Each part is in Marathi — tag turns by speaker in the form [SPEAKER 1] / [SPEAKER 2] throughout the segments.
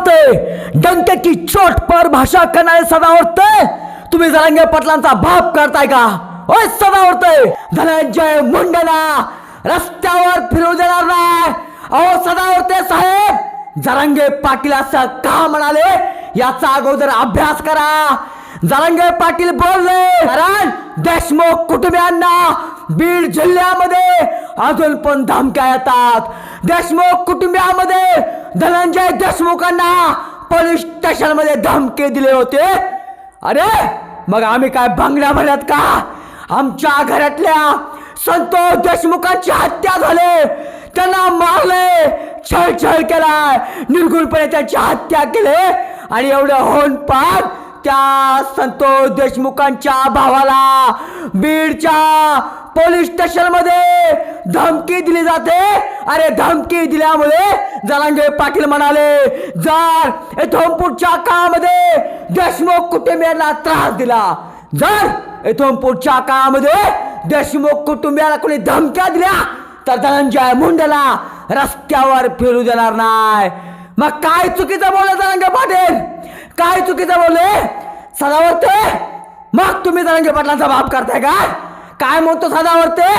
[SPEAKER 1] सदावर्ते डंके की चोट पर भाषा करणारे सदावर्ते तुम्ही जरांगे पाटलांचा बाप करताय का? ओय सदावर्ते धनंजय मुंडेला रस्त्यावर फिरू देणार नाही. अहो सदावर्ते साहेब. जरांगे पाटील असं का म्हणाले? याचा अगोदर अभ्यास करा. जरांगे पाटील बोलले कारण देशमुख कुटुंबियांना बीड जिल्ह्यामध्ये अजून पण धमक्या येतात. देशमुख कुटुंबियामध्ये धनंजय देशमुखांना पोलीस स्टेशनमध्ये धमके दिले होते. अरे मग आम्ही काय बांगड्या भरत का? आमच्या घरातल्या संतोष देशमुखांची हत्या झाले. त्यांना मारले छळछळ केला केलाय. निर्गुणपणे त्यांची हत्या केले. आणि एवढं होऊन पण त्या संतोष देशमुखांच्या भावाला बीडच्या पोलीस स्टेशनमध्ये धमकी दिली जाते. अरे धमकी दिल्यामुळे जरांगे पाटील म्हणाले जर इथोमपूरच्या काळामध्ये देशमुख कुटुंबियांना त्रास दिला. जर इथोमपूरच्या काळामध्ये देशमुख कुटुंबियाला कोणी धमक्या दिल्या तर धनंजय मुंडेला रस्त्यावर फिरू देणार नाही. मग काय चुकीचं बोलले धनंजय पाटील? काय चुकीचं बोलले? सदावर्ते मग तुम्ही धनंजय पाटलांचा बाप करताय का? काय म्हणतो सदावर्ते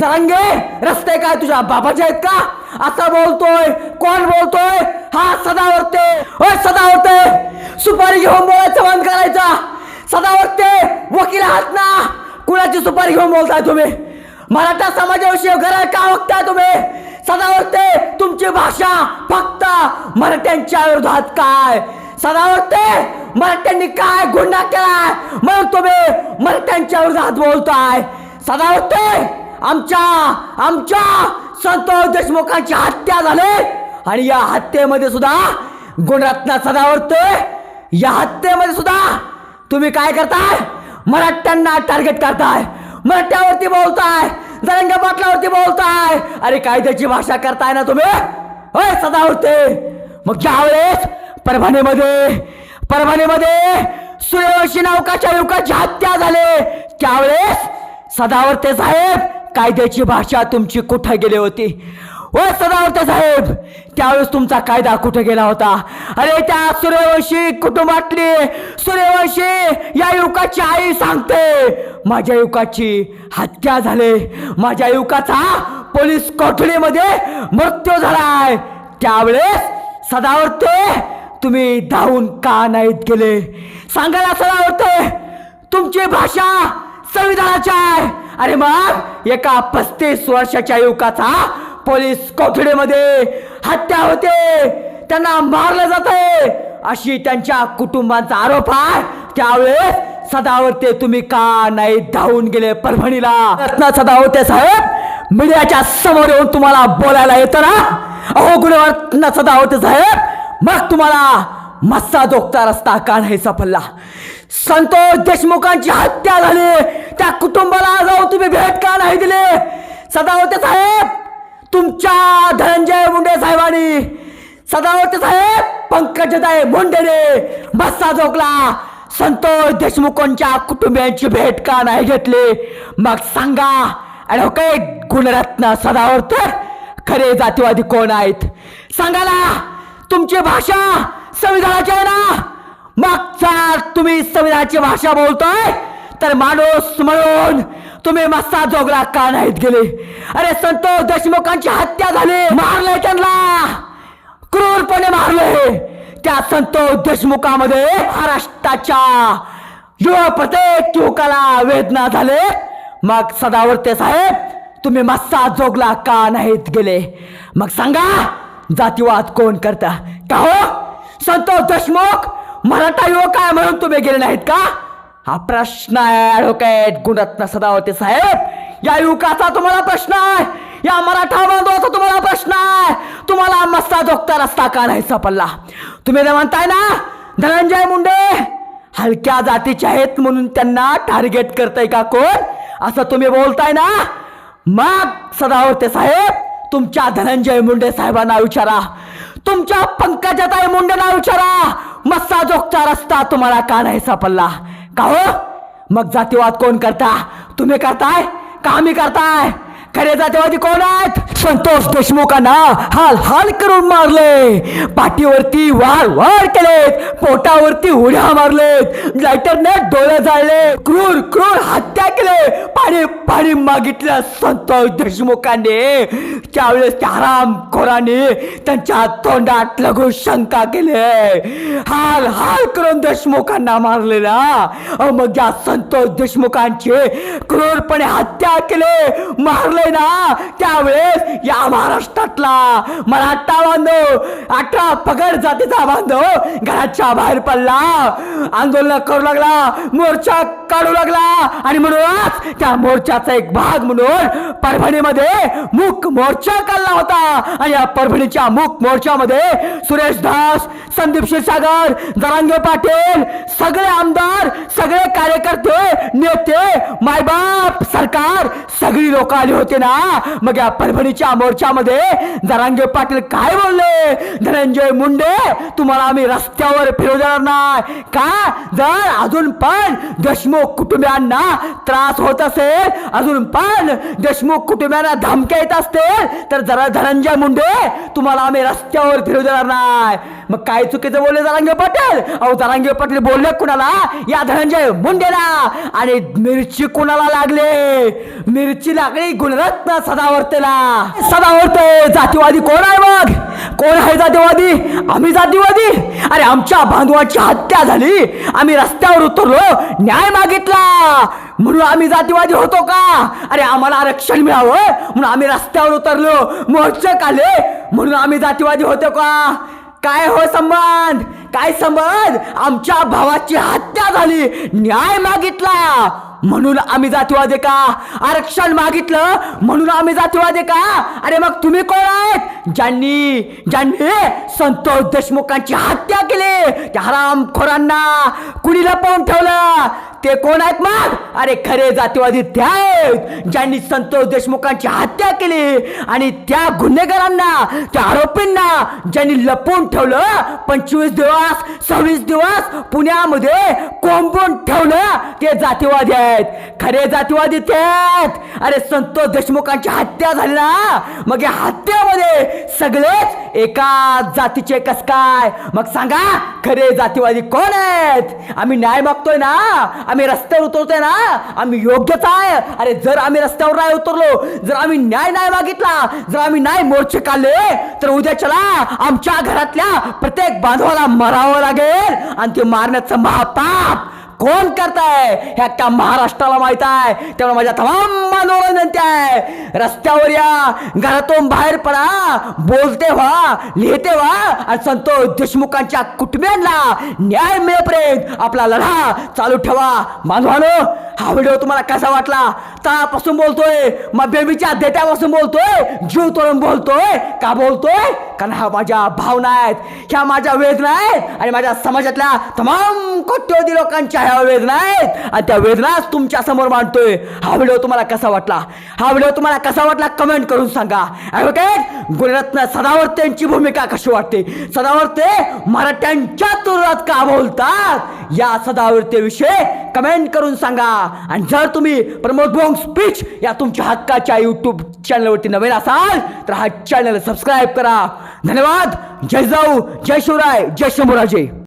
[SPEAKER 1] जरांगे रस्ते काय तुझ्या बाबाचे आहेत का? असा बोलतोय कोण बोलतोय? हा सदावरते. ओय सदावरते सुपारी घेऊन बोलायचं बंद करायचा. सदावरते वकील आहात ना? कुणाची सुपारी घेऊन बोलताय तुम्ही? मराठा समाजाविषयी घरा का बघताय तुम्ही? सदावरते तुमची भाषा फक्त मराठ्यांच्या विरोधात काय? सदावरते मराठ्यांनी काय गुन्हा केलाय? मग तुम्ही मराठ्यांच्यावर हात बोलताय. सदावते आमच्या आमच्या संतोष देशमुखांची हत्या झाली. आणि या हत्येमध्ये सुद्धा गुणरत्न सदावरते या हत्येमध्ये सुद्धा तुम्ही काय करताय? मराठ्यांना टार्गेट करताय. मराठ्यावरती बोलताय. जरंगा पाटलावरती बोलताय. अरे कायद्याची भाषा करताय ना तुम्ही? होय सदावर्ते मग ज्यावेळेस परभणीमध्ये परभणीमध्ये सूर्यवंशी नावकाच्या युवकाची हत्या झाले. त्यावेळेस सदावर्ते साहेब कायद्याची भाषा तुमची कुठं गेली होती? ओ सदावर्ते साहेब त्यावेळेस तुमचा कायदा कुठे गेला होता? अरे त्या सूर्यवंशी कुटुंबातली सूर्यवंशी या युवकाची आई सांगते माझ्या युवकाची हत्या झाली. माझ्या युवकाचा पोलीस कोठडीमध्ये मृत्यू झालाय. त्यावेळेस सदावर्ते तुम्ही धावून का नाहीत गेले सांगायला सदावर्ते तुमची भाषा संविधानाची आहे. अरे मग एका पस्तीस वर्षाच्या युवकाचा पोलीस कोठडीमध्ये हत्या होते. त्यांना मारलं जाते अशी त्यांच्या कुटुंबाचा आरोप आहे. त्यावेळेस सदावर्ते तुम्ही का नाही धावून गेले परभणीला? रत्न सदावर्ते साहेब मीडियाच्या समोर येऊन तुम्हाला बोलायला येतं ना? अहो गुणवत्न सदावर्ते साहेब मग तुम्हाला मस्सा जोगता रस्ता का नाही सापडला संतोष देशमुखांची हत्या झाली. त्या कुटुंबाला जाऊ तुम्ही भेट का नाही दिले? सदावते साहेब तुमच्या धनंजय मुंडे साहेबांनी सदावते साहेब पंकजदाय मुंडेने मस्सा जोगला संतोष देशमुखांच्या कुटुंबियांची भेट का नाही घेतली? मग सांगा ॲडव्होकेट गुणरत्न सदावर्त खरे जातीवादी कोण आहेत? सांगाला तुमची भाषा संविधानाची आहे ना? मग तुम्ही संविधानाची भाषा बोलतोय तर माणूस म्हणून तुम्ही मस्ता जोगला का नाहीत गेले? अरे संतोष देशमुखांची हत्या झाली मारले त्यांना. क्रूरपणे मारले त्या संतोष देशमुखामध्ये महाराष्ट्राच्या युवा प्रत्येक युवकाला वेदना झाले. मग सदावर्ते साहेब तुम्ही मस्सा जोगला का नाहीत गेले? मग सांगा जातीवाद कोण करता? का हो? संतोष देशमुख मराठा युवक आहे म्हणून तुम्ही गेले नाहीत का? हा प्रश्न आहे ॲडव्होकेट गुणरत्न सदावते साहेब. या युवकाचा तुम्हाला प्रश्न आहे या मराठा बांधवाचा तुम्हाला प्रश्न आहे. तुम्हाला मस्ता जोगता रस्ता का नाही सापडला? तुम्ही तर म्हणताय ना? धनंजय मुंडे हलक्या जातीचे आहेत म्हणून त्यांना टार्गेट करताय का कोण? असं तुम्ही बोलताय ना? मग सदावते साहेब तुमच्या धनंजय मुंडे साहेबांना विचारा. तुमच्या पंकजाताई मुंडेला विचारा. मस्सा जोगचा रस्ता तुम्हाला का नाही सापडला? का हो? मग जातीवाद कोण करता? तुम्ही करताय? का आम्ही करताय? खरे जातीवादी कोण आहेत? संतोष देशमुखांना हाल हाल करून मारले. पाठीवरती वार वार केलेत. पोटावरती उड्या मारलेत. लायटरने डोळे जाळले. क्रूर क्रूर हत्या केले. पाणी पाणी मागितल्या संतोष देशमुखांनी. त्यावेळेस त्या हरामखोरांनी त्यांच्या तोंडात लघु शंका केले. हाल हाल करून देशमुखांना मारले ना मग या संतोष देशमुखांची क्रूरपणे हत्या केले मारले ना त्यावेळेस या महाराष्ट्रातला मराठा बांधव अठरा पगड जातीचा बांधव घराच्या बाहेर पडला. आंदोलन करू लागला. मोर्चा काढू लागला. आणि म्हणूनच त्या मोर्चाचा एक भाग म्हणून परभणीमध्ये मूक मोर्चा काढला होता. आणि या परभणीच्या मूक मोर्चामध्ये सुरेश दास संदीप क्षीरसागर जरांगे पाटील सगळे आमदार सगळे कार्यकर्ते नेते मायबाप सरकार सगळी लोक आली होते ना. मग या परभणीच्या मोर्चामध्ये जरांगे पाटील काय बोलले? धनंजय मुंडे तुम्हाला आम्ही रस्त्यावर फिरवू देणार नाही. का? जर अजून पण देशमुख कुटुंबियांना त्रास होत असेल अजून पण देशमुख कुटुंबियांना धमक्या येत असतील तर जरा धनंजय मुंडे तुम्हाला आम्ही रस्त्यावर फिरवू देणार नाही. मग काय चुकीचं बोलले जरांगे पाटील? अहो जरांगे पाटील बोलले कुणाला? या धनंजय मुंडेला. आणि मिरची कुणाला लागले? मिरची लागली गुणरत्न सदावर्तेला. सदावर्ते जातीवादी कोण आहे मग? कोण आहे जातीवादी? आम्ही जातीवादी. अरे आमच्या बांधवाची हत्या झाली. आम्ही रस्त्यावर उतरलो. न्याय मागितला म्हणून आम्ही जातीवादी होतो का? अरे आम्हाला आरक्षण मिळावं. म्हणून आम्ही रस्त्यावर उतरलो. मोर्चक आले. म्हणून आम्ही जातीवादी होतो का? काय हो संबंध? काय संबंध? आमच्या भावाची हत्या झाली. न्याय मागितला. म्हणून आम्ही जातीवादी का? आरक्षण मागितलं. म्हणून आम्ही जातीवादी का? अरे मग तुम्ही कोण आहेत? ज्यांनी ज्यांनी संतोष देशमुखांची हत्या केली. त्या हरामखोरांना कुणी लपवून ठेवलं? ते कोण आहेत मग? अरे खरे जातीवादी त्या आहेत ज्यांनी संतोष देशमुखांची हत्या केली आणि त्या गुन्हेगारांना त्या आरोपींना ज्यांनी लपवून ठेवलं पंचवीस दिवस सव्वीस दिवस पुण्यामध्ये कोंबून ठेवलं ते जातीवादी आहेत. खरे जातीवादी ते आहेत. अरे संतोष देशमुखांची हत्या झाली ना? मग या हत्येमध्ये सगळेच एका जातीचे कस काय? मग सांगा खरे जातीवादी कोण आहेत? आम्ही न्याय मागतोय ना? आम्ही रस्त्यावर उतरतोय ना आम्ही योग्यच आहे. अरे जर आम्ही रस्त्यावर नाही उतरलो जर आम्ही न्याय नाही मागितला जर आम्ही नाही मोर्चे काढले तर उद्या चला आमच्या घरातल्या प्रत्येक बांधवाला मरावं लागेल आणि ते मारण्याचं महापाप. कोण करताय? हे अख्ख्या महाराष्ट्राला माहीत आहे. त्यामुळे माझ्या तमाम मानवाला विनंती आहे. रस्त्यावर या घरातून बाहेर पडा बोलते व्हा लिहिते व्हा आणि संतोष देशमुखांच्या कुटुंबियांना न्याय मिळेपर्यंत आपला लढा चालू ठेवा. मानवानो हा व्हिडिओ तुम्हाला कसा वाटला? तळापासून बोलतोय मग बेबीच्या देत्यापासून बोलतोय जीव तोडून बोलतोय का बोलतोय? कारण हा माझ्या भावना आहेत. ह्या माझ्या वेदना आहेत. आणि माझ्या समाजातल्या तमाम कोट्यवधी लोकांच्या ह्या वेदना आहेत आणि त्या वेदनाच तुमच्यासमोर मांडतोय. हा व्हिडिओ तुम्हाला कसा वाटला? हा व्हिडिओ तुम्हाला कसा वाटला कमेंट करून सांगा. ॲडव्होकेट गुणरत्न सदावर्तेंची भूमिका कशी वाटते? सदावर्ते मराठ्यांच्या तुरुरात का बोलतात? या सदावर्तेविषयी कमेंट करून सांगा. आणि जर तुम्ही प्रमोद बोंग स्पीच या तुमच्या हक्काच्या यूट्यूब चॅनलवरती नवीन असाल तर हा चॅनल सबस्क्राईब करा. धन्यवाद. जय जाऊ. जय शिवराय. जय शंभूराजे.